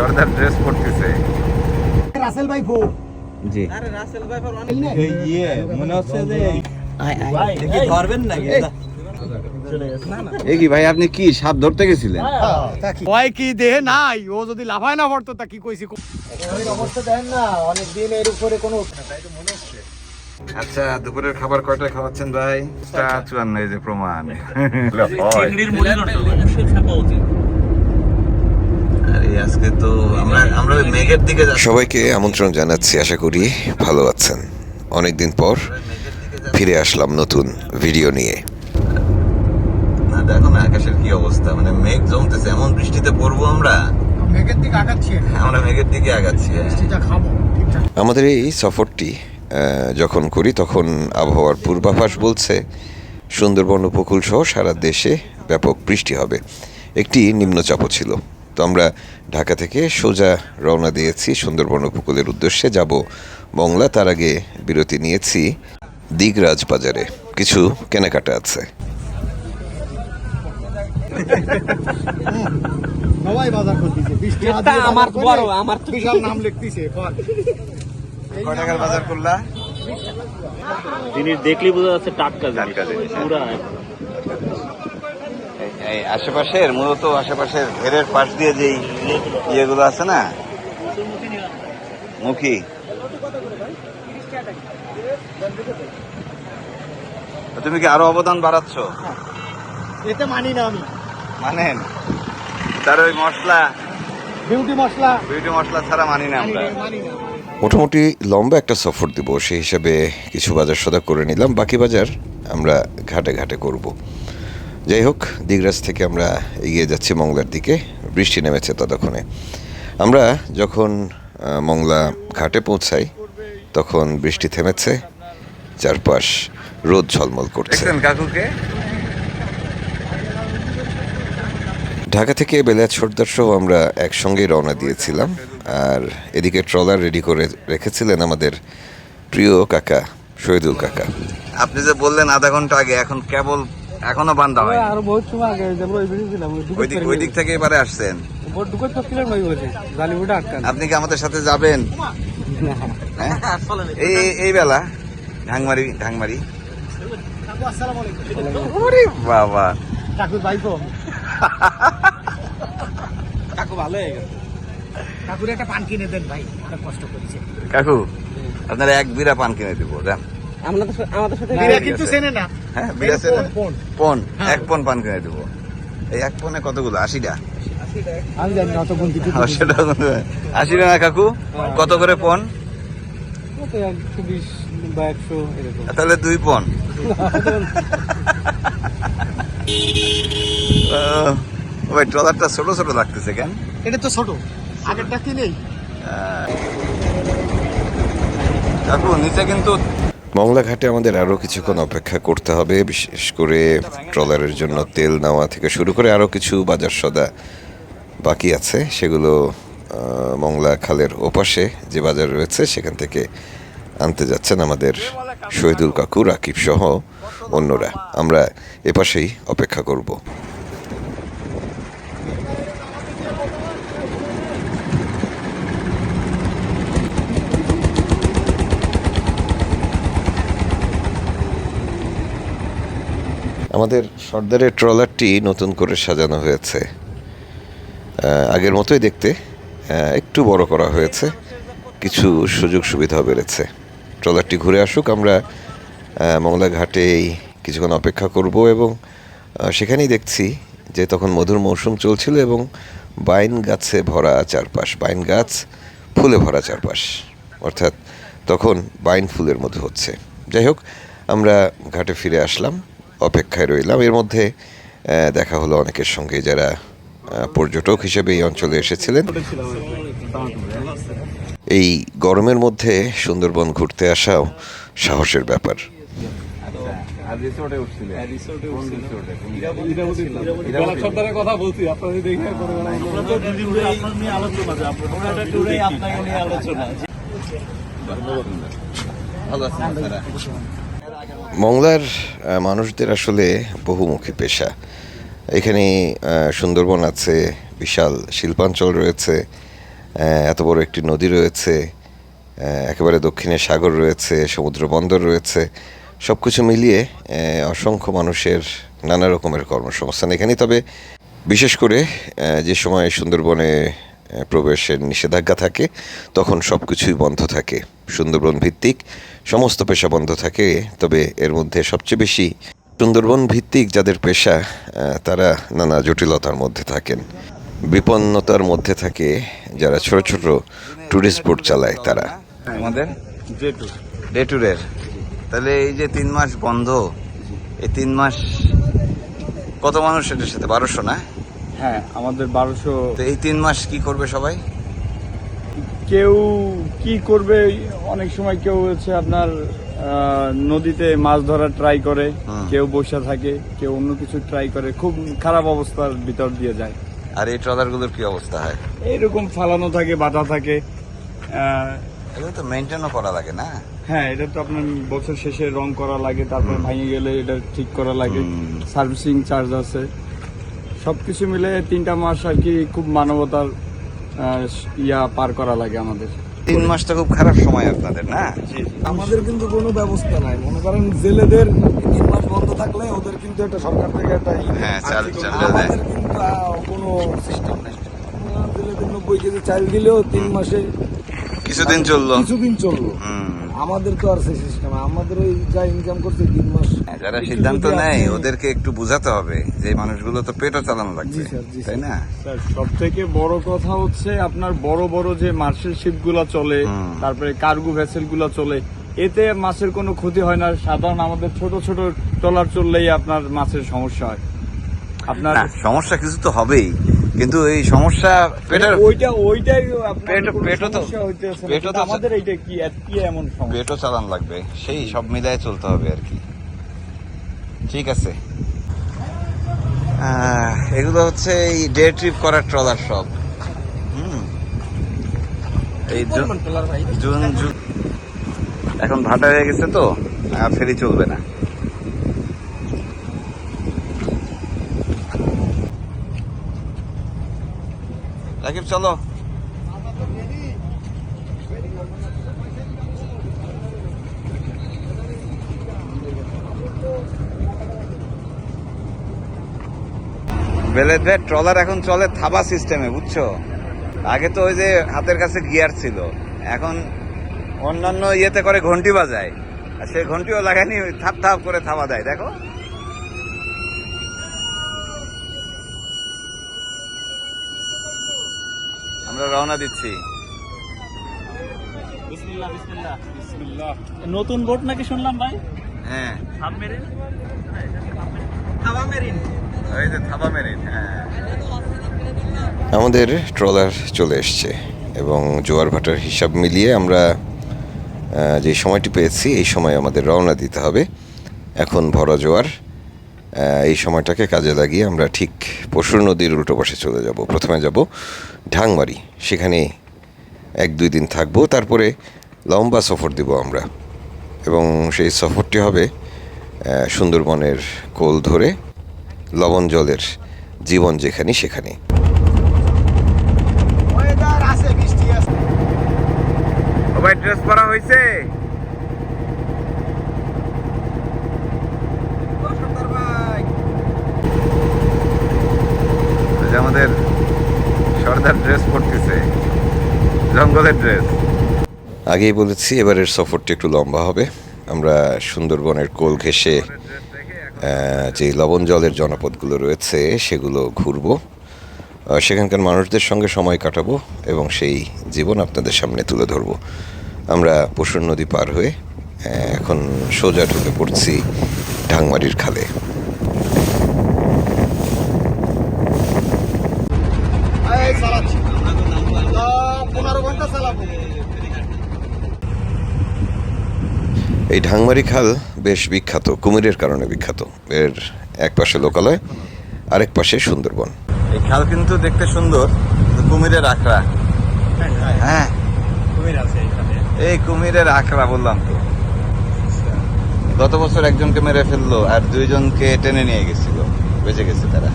সর্দার dress পরতেছে। Rasel ভাই ফো জি। ইয়ে মনে হচ্ছে যে দেখি ধরবেন নাকি? এ কি ভাই আপনি কি সাপ ধরতে গেছিলেন? ভয় কি? দেহে নাই? ও যদি লাফায় না পড়তো তা কি কইছি? অবস্থা দেন না অনেক দিন এর উপরে কোনো আচ্ছা দুপুরের খাবার কয়টায় খাওয়াচ্ছেন ভাই? চুয়ান্ন এই যে প্রমাণ। আরে আজকে তো আমরা আমরা মেঘের দিকে সবাইকে আমন্ত্রণ জানাচ্ছি আশা করি ভালো আছেন। অনেকদিন পর ফিরে আসলাম নতুন ভিডিও নিয়ে। না দেখো না আকাশের কি অবস্থা? মানে মেঘ জমতেছে এমন বৃষ্টিতে পড়ব আমরা? মেঘের দিকে আগাচ্ছি আমরা মেঘের দিকে আগাচ্ছি হ্যাঁ। খাব আমাদের এই সফরটি আহ, যখন করি তখন আবহাওয়ার পূর্বাভাস বলছে সুন্দরবন উপকূল সহ সারা দেশে ব্যাপক বৃষ্টি হবে। একটি নিম্নচাপও ছিল। তো আমরা ঢাকা থেকে সোজা রওনা দিয়েছি সুন্দরবন উপকূলের উদ্দেশ্যে। যাব মংলা তার আগে বিরতি নিয়েছি দিগরাজ বাজারে। কিছু কেনাকাটা আছে। সবাই বাজার করতেছে। আমার বড়, আমার বিশাল নাম লিখতেছে কয় টাকার বাজার করলা? জিনিস দেখলে বোঝা যাচ্ছে টাটকা জিনিস। পুরা। আশেপাশের মূলত আশেপাশের ঘেরের পাশ দিয়ে যেই ইয়েগুলো আছে না? মুখী। তো তুমি কি আরও অবদান বাড়াচ্ছ? এতে মানি না আমি। মানেন? তার ওই মশলা? বিউটি মশলা। বিউটি মশলা ছাড়া মানি না আমরা। মোটামুটি লম্বা একটা সফর দিব সেই হিসাবে কিছু বাজার সদা করে নিলাম বাকি বাজার আমরা ঘাটে ঘাটে করব। যাই হোক দিগরাজ থেকে আমরা এগিয়ে যাচ্ছি মংলার দিকে। বৃষ্টি নেমেছে ততক্ষণে। আমরা যখন মংলা ঘাটে পৌঁছাই তখন বৃষ্টি থেমেছে চারপাশ রোদ ঝলমল করছে। কাকুকে? ঢাকা থেকে বেলায়েত সর্দার সহ আমরা একসঙ্গেই রওনা দিয়েছিলাম। আর এদিকে ট্রলার রেডি করে রেখেছিলেন আমাদের প্রিয় কাকা শহীদুল কাকা। আপনি যে বললেন আধা ঘণ্টা আগে এখন কেবল এখনও বান্ধা হয় আরও বহুত সময় আগে যাব ওই বিড়ি দিলাম ওই দিক ওই দিক থেকে এবারে আসছেন। তো আপনি কি আমাদের সাথে যাবেন? হ্যাঁ? এই এই- এই বেলা ঢাংমারি ঢাংমারি। আসসালামু আলাইকুম বাবা। ভাই ফো কাকু ভালো হয়ে গেছে। কাকুর একটা পান কিনে দেন ভাই অনেক কষ্ট করেছে। কাকু আপনার এক বিরা পান কিনে দিব দেন আমরা আমাদের সাথে বিরা কিন্তু চেনে না। হ্যাঁ। পন হ্যাঁ। এক পন পান কিনে দিব। এই এক পনে কতগুলো? আশিটা? আমি জানি না অত গুনতি আর সেটা আশি টাকা কাকু? কত করে পন? তাহলে দুই পন। ওই ট্রলারটা ছোট ছোট লাগতেছে কেন? এটা তো ছোট। আগেরটা কি নেই? কাকু নিচে কিন্তু মংলা ঘাটে আমাদের আরও কিছুক্ষণ অপেক্ষা করতে হবে, বিশেষ করে ট্রলারের জন্য তেল নেওয়া থেকে শুরু করে আরও কিছু বাজার সদা বাকি আছে। সেগুলো মংলা খালের ওপাশে যে বাজার রয়েছে, সেখান থেকে আনতে যাচ্ছেন আমাদের শহীদুল কাকু, রাকিব সহ অন্যরা। আমরা এপাশেই অপেক্ষা করব। আমাদের সর্দারের ট্রলারটি নতুন করে সাজানো হয়েছে। আগের মতোই দেখতে একটু বড় করা হয়েছে। কিছু সুযোগ সুবিধা বেড়েছে। ট্রলারটি ঘুরে আসুক, আমরা মংলা ঘাটেই কিছুক্ষণ অপেক্ষা করব এবং সেখানেই দেখছি যে তখন মধুর মৌসুম চলছিল এবং বাইন গাছে ভরা চারপাশ, বাইন গাছ, ফুলে ভরা চারপাশ। অর্থাৎ তখন বাইন ফুলের মতো হচ্ছে। যাই হোক, আমরা ঘাটে ফিরে আসলাম। অপেক্ষায় রইলাম। এর মধ্যে দেখা হলো অনেকের সঙ্গে যারা পর্যটক হিসেবে এই অঞ্চলে এসেছিলেন। এই গরমের মধ্যে সুন্দরবন ঘুরতে আসাও সাহসের ব্যাপার। মংলার মানুষদের আসলে বহুমুখী পেশা। এখানে সুন্দরবন আছে, বিশাল শিল্পাঞ্চল রয়েছে এত বড় একটি নদী রয়েছে একেবারে দক্ষিণে সাগর রয়েছে, সমুদ্র বন্দর রয়েছে সব কিছু মিলিয়ে অসংখ্য মানুষের নানা রকমের কর্মসংস্থান এখানে তবে বিশেষ করে যে সময় সুন্দরবনে প্রবেশের নিষেধাজ্ঞা থাকে, তখন সব কিছুই বন্ধ থাকে। সুন্দরবন ভিত্তিক সমস্ত পেশা বন্ধ থাকে তবে এর মধ্যে সবচেয়ে বেশি সুন্দরবন ভিত্তিক যাদের পেশা তারা নানা জটিলতার মধ্যে থাকেন। বিপন্নতার মধ্যে থাকে যারা ছোট ছোট ট্যুরিস্ট বোট চালায় তারা। আমাদের? ডে ট্যুরের তাহলে এই যে তিন মাস বন্ধ এই তিন মাস কত মানুষ এটার সাথে? বারোশো না? হ্যাঁ আমাদের বারোশো তো এই তিন মাস কি করবে সবাই? কেউ কি করবে? অনেক সময় কেউ হচ্ছে আপনার নদীতে মাছ ধরার ট্রাই করে কেউ বসে থাকে কেউ অন্য কিছু ট্রাই করে খুব খারাপ অবস্থার ভিতর দিয়ে যায়। আর এই ট্রলারগুলোর কি অবস্থা হয়? এইরকম ফালানো থাকে বাধা থাকে এগুলো তো মেনটেনও করা লাগে না? হ্যাঁ এটা তো আপনার বছর শেষে রং করা লাগে তারপরে ভেঙে গেলে এটা ঠিক করা লাগে সার্ভিসিং চার্জ আছে। সবকিছু মিলে তিনটা মাস আর কি খুব মানবতার ইয়া পার করা লাগে আমাদের। তিন মাসটা খুব খারাপ সময় আপনাদের না? আমাদের কিন্তু কোনো ব্যবস্থা নাই। মনে করেন জেলেদের তিন মাস বন্ধ থাকলে ওদের কিন্তু একটা সরকার থেকে একটা হ্যাঁ, চাল- চাল দেয়। কিন্তু কোনো সিস্টেম নেই। জেলেদের নব্বই কেজি চাল দিলেও তিন মাসে কিছুদিন চলল। কিছুদিন চলল। হুম। আমাদের তো আর সেই সিস্টেম আমাদের ওই যা ইনকাম করছে তিন মাস। হ্যাঁ, যারা সিদ্ধান্ত নেয় ওদেরকে একটু বোঝাতে হবে যে মানুষগুলো তো পেটও চালানো লাগবে তাই না? স্যার সব থেকে বড় কথা হচ্ছে আপনার বড় বড় যে মার্শেল শিপগুলা চলে তারপরে কার্গো ভেসেলগুলা চলে এতে মাছের কোনো ক্ষতি হয় না। সাধারণ আমাদের ছোট ছোট ট্রলার চললেই আপনার মাছের সমস্যা হয়। আপনার সমস্যা কিছু তো হবেই। কিন্তু এই সমস্যা পেটের ওইটা ওইটাই আপনার পেটও- তো- পেটও তো- আমাদের এইটা কি? কি এমন সমস্যা? পেটও চালান লাগবে। সেই সব মিলায় চলতে হবে আর কি। ঠিক আছে। এগুলো হচ্ছে এই ডে ট্রিপ করার ট্রলার সব হুম। এই জুন জুন জুন এখন ভাটা হয়ে গেছে তো আর ফেরি চলবে না। রাকিব, চলো। বেলেট ট্রলার এখন চলে থাবা সিস্টেমে, বুঝছ? আগে তো ওই যে হাতের কাছে গিয়ার ছিল, এখন অন্যান্য ইয়েতে করে ঘন্টি বাজায়, আর সে ঘন্টিও লাগায়নি ওই থাপ থাপ করে থাবা দেয়, দেখো আমরা রওনা দিচ্ছি। নতুন বোট নাকি শুনলাম ভাই? হ্যাঁ। সাবমেরিন ওই যে থাবা মেরিন হ্যাঁ। আমাদের ট্রলার চলে এসছে এবং জোয়ার ভাটার হিসাব মিলিয়ে আমরা যে সময়টি পেয়েছি এই সময় আমাদের রওনা দিতে হবে। এখন ভরা জোয়ার এই সময়টাকে কাজে লাগিয়ে আমরা ঠিক পশুর নদীর উল্টো পাশে চলে যাব। প্রথমে যাব ঢাংমারি। সেখানে এক দুই দিন থাকব। তারপরে লম্বা সফর দিব আমরা। এবং সেই সফরটি হবে সুন্দরবনের কোল ধরে লবণ জলের জীবন যেখানে সেখানে। ড্রেস পরা হয়েছে ওই যে আমাদের সর্দার ড্রেস পরতেছে জঙ্গলের ড্রেস। আগেই বলেছি এবারের সফরটি একটু লম্বা হবে। আমরা সুন্দরবনের কোল ঘেঁষে যে লবণ জলের জনপদগুলো রয়েছে সেগুলো ঘুরবো। সেখানকার মানুষদের সঙ্গে সময় কাটাবো এবং সেই জীবন আপনাদের সামনে তুলে ধরবো। আমরা পশুর নদী পার হয়ে এখন সোজা ঢুকে পড়ছি ঢাংমারির খালে। এই ঢাংমারি খাল বেশ বিখ্যাত কুমিরের কারণে বিখ্যাত। এর এক পাশে লোকালয় আরেক পাশে সুন্দরবন। এই খাল কিন্তু দেখতে সুন্দর কুমিরের আখড়া। হ্যাঁ। কুমির আছে এখানে। এই কুমিরের আখড়া বললাম তো। গত বছর একজনকে মেরে ফেলল আর দুইজনকে টেনে নিয়ে গেছিল। বেঁচে গেছে তারা।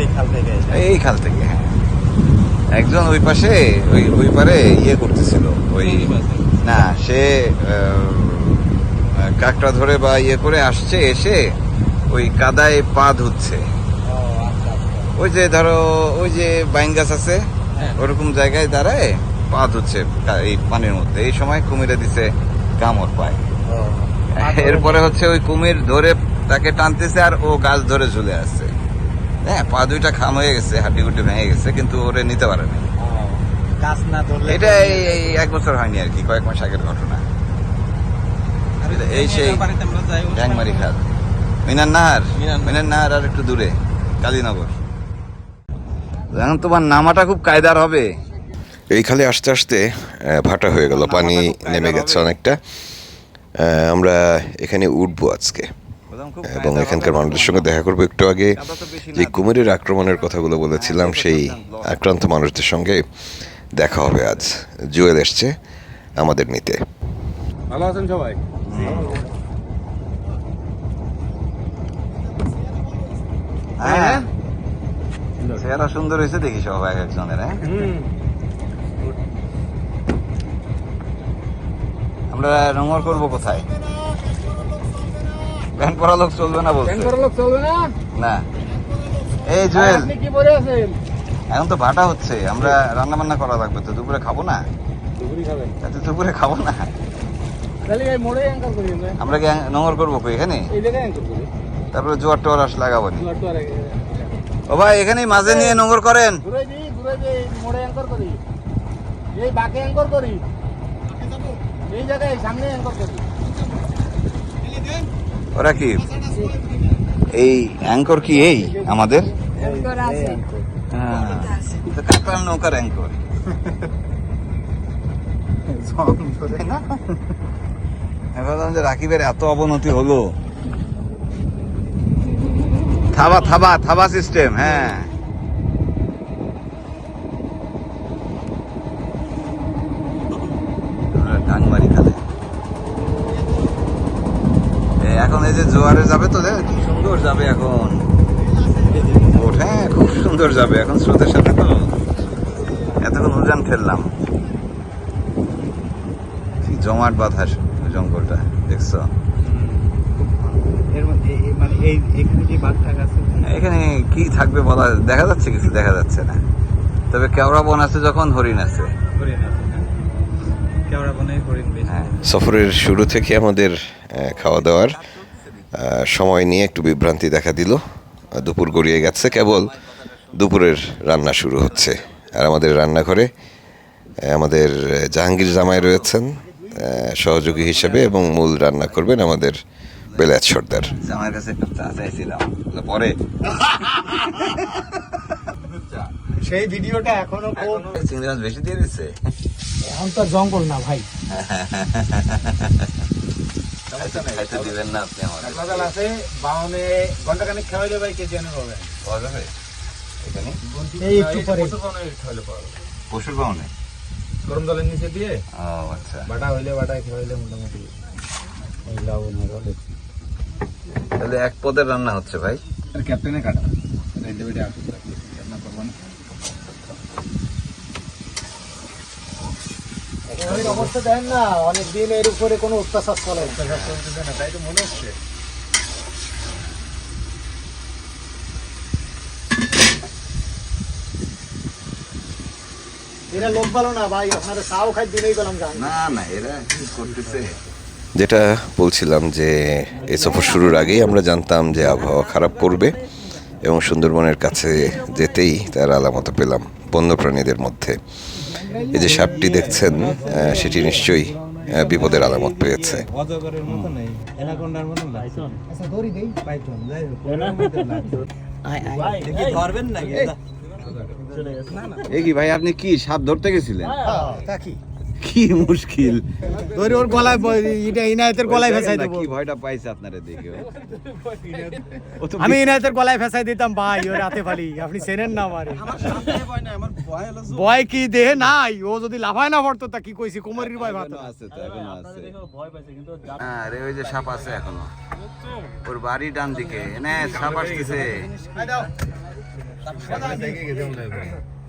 এই খাল থেকে এই খাল থেকে হ্যাঁ। একজন ওই পাশে ওই ওই পারে ইয়ে করতেছিল ওই না সে কাকটা ধরে বা ইয়ে করে আসছে এসে ওই কাদায় পা ধুচ্ছে। ওই যে ধরো ওই যে বাইন গাছ আছে ওরকম জায়গায় দাঁড়ায় পা ধুচ্ছে এই পানির মধ্যে। এই সময় কুমিরে দিছে কামড় পায়। এরপরে হচ্ছে ওই কুমির ধরে তাকে টানতেছে আর ও গাছ ধরে ঝুলে আসছে হ্যাঁ পা দুইটা খাম হয়ে গেছে হাড্ডি গুড্ডি ভেঙে গেছে কিন্তু ওরে নিতে পারে না গাছ না ধরলে এটা এই এক বছর হয়নি আর কি কয়েক মাস আগের ঘটনা। এই সেই ড্যাংমারি খাল। মিনার নাহার মিনার নাহার। আর একটু দূরে কালীনগর। এখন তোমার নামাটা খুব কায়দার হবে। এই খালে আসতে আসতে ভাটা হয়ে গেল পানি নেমে গেছে অনেকটা। আমরা এখানে উঠবো আজকে। এবং এখানকার মানুষের সঙ্গে দেখা করব। একটু আগে যে কুমিরের আক্রমণের কথাগুলো বলেছিলাম সেই আক্রান্ত মানুষদের সঙ্গে। দেখা হবে আজ। জুয়েল এসছে আমাদের নিতে। ভালো আছেন সবাই? হ্যাঁ। চেহারা সুন্দর হয়েছে দেখি সব এক একজনের হ্যাঁ? আমরা নোংর করব কোথায়? প্যান্ট পরা লোক চলবে না বলছে? লোক চলবে না? না। এই জুয়েল। আপনি কি পরে আছেন? এখন তো ভাটা হচ্ছে আমরা রান্না বান্না করা লাগবে তো দুপুরে খাব না? দুপুরি এত দুপুরে খাব না? তাহলে এই মোড়ে অ্যাঙ্কার করি আমরা। কি নোংর করব এখানে? তারপরে জোয়ার টোয়ার আস লাগাবো নি। ও ভাই এখানেই মাঝে নিয়ে নোংর করেন। ঘুরে দিই ঘুরে দিই মোড়ে অ্যাঙ্কর করি। এই বাঁকে অ্যাঙ্কর করি। এই জায়গায় সামনে অ্যাঙ্কর করি। ওরা কি? এই অ্যাঙ্কর কি এই আমাদের? হ্যাঁ। তো কাকার নৌকার অ্যাঙ্কর না? আমি ভাবলাম যে রাকিবের এত অবনতি হলো থাবা থাবা থাবা সিস্টেম হ্যাঁ ডাংবাড়ি খালে এখন এই যে জোয়ারে যাবে তো দেখ কি সুন্দর যাবে এখন হ্যাঁ খুব সুন্দর যাবে। এখন স্রোতের সাথে তো এতক্ষণ উজান ফেললাম জমাট বাঁধা জঙ্গলটা দেখছ? মানে এই এখানে যে বাঘ টাক আছে? এখানে কি থাকবে বলা দেখা যাচ্ছে কিছু দেখা যাচ্ছে না। তবে কেওড়া বন আছে যখন হরিণ আছে। হরিণ আছে না কেওড়া বনে হরিণ বেশি। হ্যাঁ। সফরের শুরু থেকে আমাদের আহ, খাওয়া দাওয়ার সময় নিয়ে একটু বিভ্রান্তি দেখা দিল। দুপুর গড়িয়ে গেছে কেবল দুপুরের রান্না শুরু হচ্ছে। আর আমাদের রান্নাঘরে আমাদের জাহাঙ্গীর জামাই রয়েছেন সহযোগী হিসেবে এবং মূল রান্না করবেন আমাদের বেলায়েত সর্দার। আমার কাছে একটু চা চাইছিলাম পরে। সেই ভিডিওটা এখনও কোন চিংড়ি মাছ বেশি দিয়ে দিচ্ছে? এখন তো জঙ্গল না ভাই। খাইতে দিবেন না আপনি আমাদের। সকাল আছে বাউনে ঘণ্টা খানিক খাওয়াইলে ভাই কেজি আনে হবে? পাওয়া যাবে? এখানে? এই একটু পরে। খাওয়াইলে পাওয়া যাবে। পশুর পাওনে গরম জলের নিচে দিয়ে ও আচ্ছা। বাটা হইলে বাটা খাওয়াইলে মোটামুটি হলে তাহলে এক পদের রান্না হচ্ছে ভাই। আর ক্যাপ্টেনে কাটা। রেডি রান্না করব না অবস্থা দেন না অনেক দিন এর উপরে কোনো অত্যাচার চলে না। তাই তো মনে হচ্ছে। এরা লোক ভালো না ভাই আপনারা চাও খাই দিলেই গেলাম না না এরা কি করতেছে? যেটা বলছিলাম যে এই সফর শুরুর আগেই আমরা জানতাম যে আবহাওয়া খারাপ পড়বে এবং সুন্দরবনের কাছে যেতেই তার আলামত পেলাম বন্যপ্রাণীদের মধ্যে। এই যে সাপটি দেখছেন আহ, সেটি নিশ্চয়ই বিপদের আলামত পেয়েছে। আচ্ছা কি ভাই আপনি কি সাপ ধরতে গেছিলেন? তা কি মুশকিল? ধরে ওর গলায় এটা ইনায়তের গলায় ফেসাই দেবো। কি ভয়টা পাইছে আপনারা দেখে আমি ইনায়তের গলায় ফেসাই দিতাম ভাই ওর হাতে ফালি আপনি চেনেন না আমারে। ভয় কি? দেহে নাই। ও যদি লাফায় না পড়তো তা কি কইছি? কোমরের ভয় ভাত এখনও আছে তো এখনও আছে। আরে ওই যে সাপ আছে এখনও। ওর বাড়ি ডান দিকে এনে সাপ আসতেছে।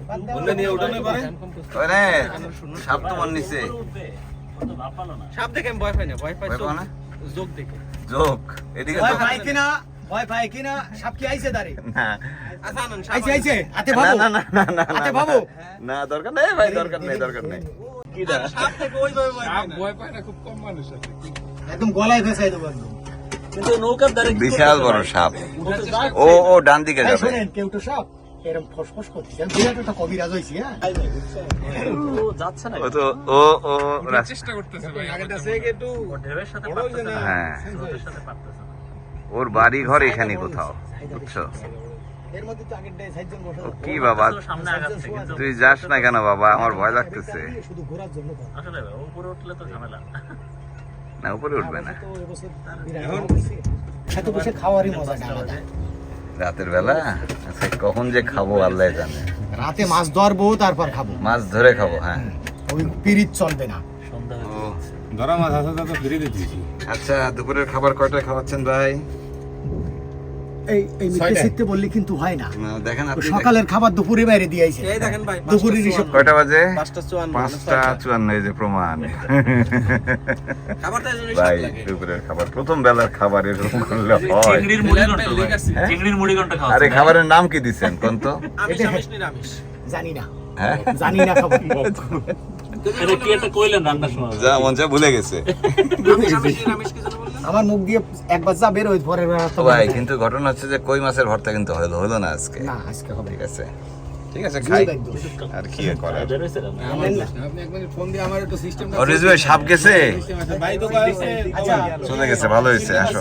ওই রে, সাপ তোমার নিচে সাপ দেখে আমি ভয় পাই না ভয় পাই না? যোগ দেখে। যোগ এদিকে ভয় পাই কিনা? ভয় পাই কিনা? সাপ কি আইছে দাঁড়ে না। আইছে আইছে হাতে ভাবো। না না না না হাতে ভাবো। না দরকার নেই ভাই দরকার নেই দরকার নেই। সাপ থেকে ওইভাবে ভয় পাই না। ভয় পায় না খুব কম মানুষ আছে। একদম গলায় ফেসাই দেবো একদম। বিশাল বড় সাপ। ও ও ডান দিকে যাবে। শোনেন কেউ তো সাপ। এরকম ফসফস করতেছে বিরাট একটা কবিরাজ হয়েছি হ্যাঁ? ও তো ও ও চেষ্টা করতেছে ভাই আগেটা সে একটু বড় হইছে না। হ্যাঁ। ওর বাড়ি ঘর এখানে কোথাও বুঝছ? কি বাবা তুই যাস না কেন বাবা? আমার ভয় লাগতেছে। না উপরে উঠবে না। সাথে খাওয়ারই আলাদা। রাতের বেলা? আচ্ছা, কখন যে খাব আল্লাহ জানে। রাতে মাছ ধরবো তারপর খাব। মাছ ধরে খাব হ্যাঁ। ওই পিরিত চলবে না। সন্ধ্যা ধরা মাছ আছে তো ফিরে দিতেছি আচ্ছা দুপুরের খাবার কয়টা খাওয়াচ্ছেন ভাই? এই এই মিথ্যে শিখতে বললে কিন্তু হয় না। না, দেখেন সকালের খাবার দুপুরে বাইরে দিয়ে আইছে। দুপুরের হিসেব কয়টা বাজে? পাঁচটা চুয়ান্ন পাঁচটা চুয়ান্ন এই যে প্রমাণ। ভাই দুপুরের খাবার প্রথম বেলার খাবার এরকম করলে হয়। চিংড়ির মুড়ি ঘন্ট? চিংড়ির মুড়ি ঘন্ট খাওয়া আরে খাবারের নাম কি দিচ্ছেন কোন তো? জানি না। হ্যাঁ? জানি না খাবার এটা কি একটা কইলেন রান্নার সময় যা মন চা ভুলে গেছে। আমার মুখ দিয়ে একবার যা বের হই পরের ভাই কিন্তু ঘটনা হচ্ছে যে কই মাছের ভর্তা কিন্তু হলো হলো না আজকে। না আজকে হবে ঠিক আছে? ঠিক আছে খাই। আর কি আর করার? বের হইছে রান্না। আনেন না। আপনি একবার ফোন দিয়ে আমার একটু সিস্টেমটা ও রিজু ভাই, সাপ গেছে? ভাই তো কইছে আচ্ছা চলে গেছে ভালো হয়েছে আসো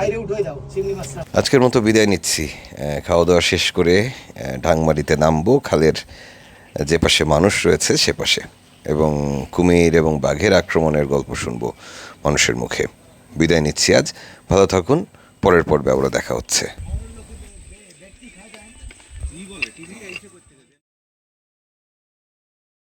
বাইরে উঠে যাও চিংড়ি মাছ আজকের মতো বিদায় নিচ্ছি। খাওয়া দাওয়া শেষ করে ঢাংমারিতে নামবো খালের যে পাশে মানুষ রয়েছে সে পাশে। এবং কুমির এবং বাঘের আক্রমণের গল্প শুনব মানুষের মুখে। বিদায় নিচ্ছি আজ। ভালো থাকুন পরের পর্বে আবারও দেখা হচ্ছে।